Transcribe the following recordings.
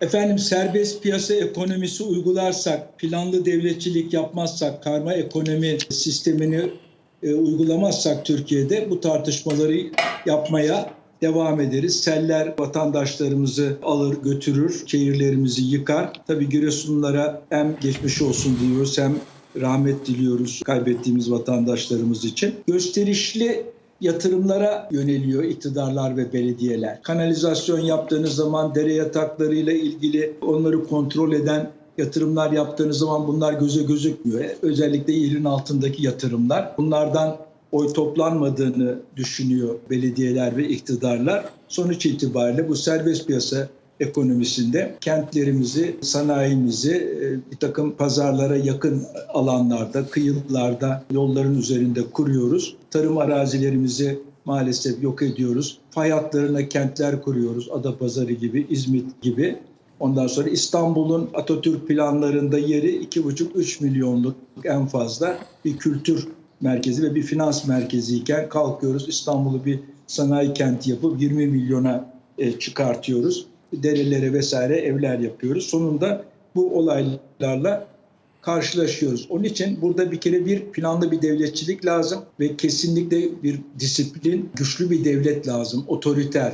Efendim serbest piyasa ekonomisi uygularsak, planlı devletçilik yapmazsak, karma ekonomi sistemini e, uygulamazsak Türkiye'de bu tartışmaları yapmaya devam ederiz. Seller vatandaşlarımızı alır götürür, şehirlerimizi yıkar. Tabii Giresunlulara hem geçmiş olsun diyoruz hem rahmet diliyoruz kaybettiğimiz vatandaşlarımız için. Gösterişli yatırımlara yöneliyor iktidarlar ve belediyeler. Kanalizasyon yaptığınız zaman dere yataklarıyla ilgili onları kontrol eden yatırımlar yaptığınız zaman bunlar göze gözükmüyor. Özellikle yerin altındaki yatırımlar. Bunlardan oy toplanmadığını düşünüyor belediyeler ve iktidarlar. Sonuç itibariyle bu serbest piyasa ekonomisinde kentlerimizi, sanayimizi e, bir takım pazarlara yakın alanlarda, kıyılarda, yolların üzerinde kuruyoruz. Tarım arazilerimizi maalesef yok ediyoruz. Fay hatlarına kentler kuruyoruz. Adapazarı gibi, İzmit gibi. Ondan sonra İstanbul'un Atatürk planlarında yeri 2,5-3 milyonluk en fazla bir kültür merkezi ve bir finans merkezi iken kalkıyoruz İstanbul'u bir sanayi kenti yapıp 20 milyona e, çıkartıyoruz. Derelere vesaire evler yapıyoruz. Sonunda bu olaylarla karşılaşıyoruz. Onun için burada bir kere bir planlı bir devletçilik lazım ve kesinlikle bir disiplin, güçlü bir devlet lazım. Otoriter,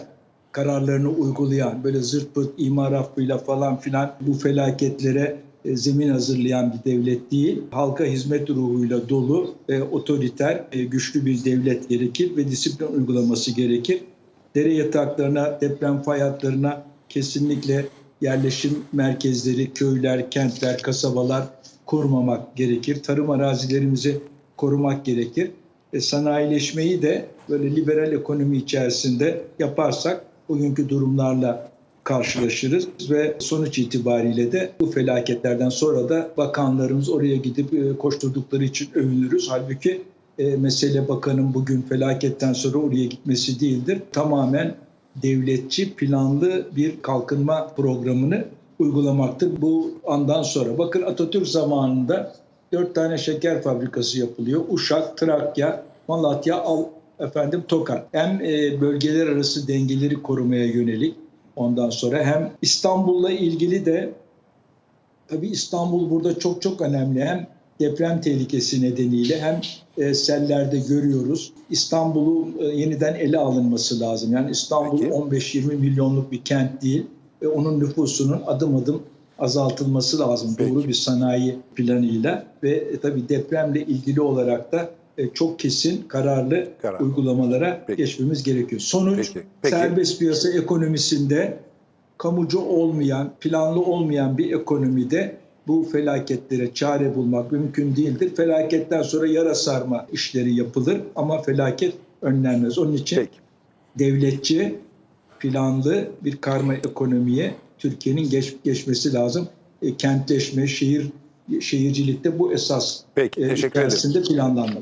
kararlarını uygulayan, böyle zırt pırt imar affıyla falan filan bu felaketlere e, zemin hazırlayan bir devlet değil. Halka hizmet ruhuyla dolu, e, otoriter, güçlü bir devlet gerekir ve disiplin uygulaması gerekir. Dere yataklarına, deprem fay hatlarına kesinlikle yerleşim merkezleri, köyler, kentler, kasabalar kurmamak gerekir. Tarım arazilerimizi korumak gerekir. E, sanayileşmeyi de böyle liberal ekonomi içerisinde yaparsak bugünkü durumlarla karşılaşırız ve sonuç itibariyle de bu felaketlerden sonra da bakanlarımız oraya gidip e, koşturdukları için övünürüz. Halbuki e, mesele bakanın bugün felaketten sonra oraya gitmesi değildir. Tamamen devletçi planlı bir kalkınma programını uygulamaktır bu andan sonra. Bakın Atatürk zamanında dört tane şeker fabrikası yapılıyor. Uşak, Trakya, Malatya, Al, efendim Tokat. Hem e, bölgeler arası dengeleri korumaya yönelik ondan sonra hem İstanbul'la ilgili de tabii İstanbul burada çok çok önemli. Hem deprem tehlikesi nedeniyle hem e, sellerde görüyoruz. İstanbul'u e, yeniden ele alınması lazım. Yani İstanbul Peki. 15-20 milyonluk bir kent değil ve onun nüfusunun adım adım azaltılması lazım. Peki. Doğru bir sanayi planıyla ve e, tabii depremle ilgili olarak da e, çok kesin kararlı Karar. uygulamalara Peki. geçmemiz gerekiyor. Sonuç Peki. Peki. serbest piyasa ekonomisinde kamucu olmayan, planlı olmayan bir ekonomide bu felaketlere çare bulmak mümkün değildir. Felaketten sonra yara sarma işleri yapılır ama felaket önlenmez. Onun için Peki. devletçi, planlı bir karma ekonomiye Türkiye'nin geç, geçmesi lazım. E, kentleşme, şehir şehircilikte bu esas Peki. e, Teşekkür ederim. içerisinde planlanmalı.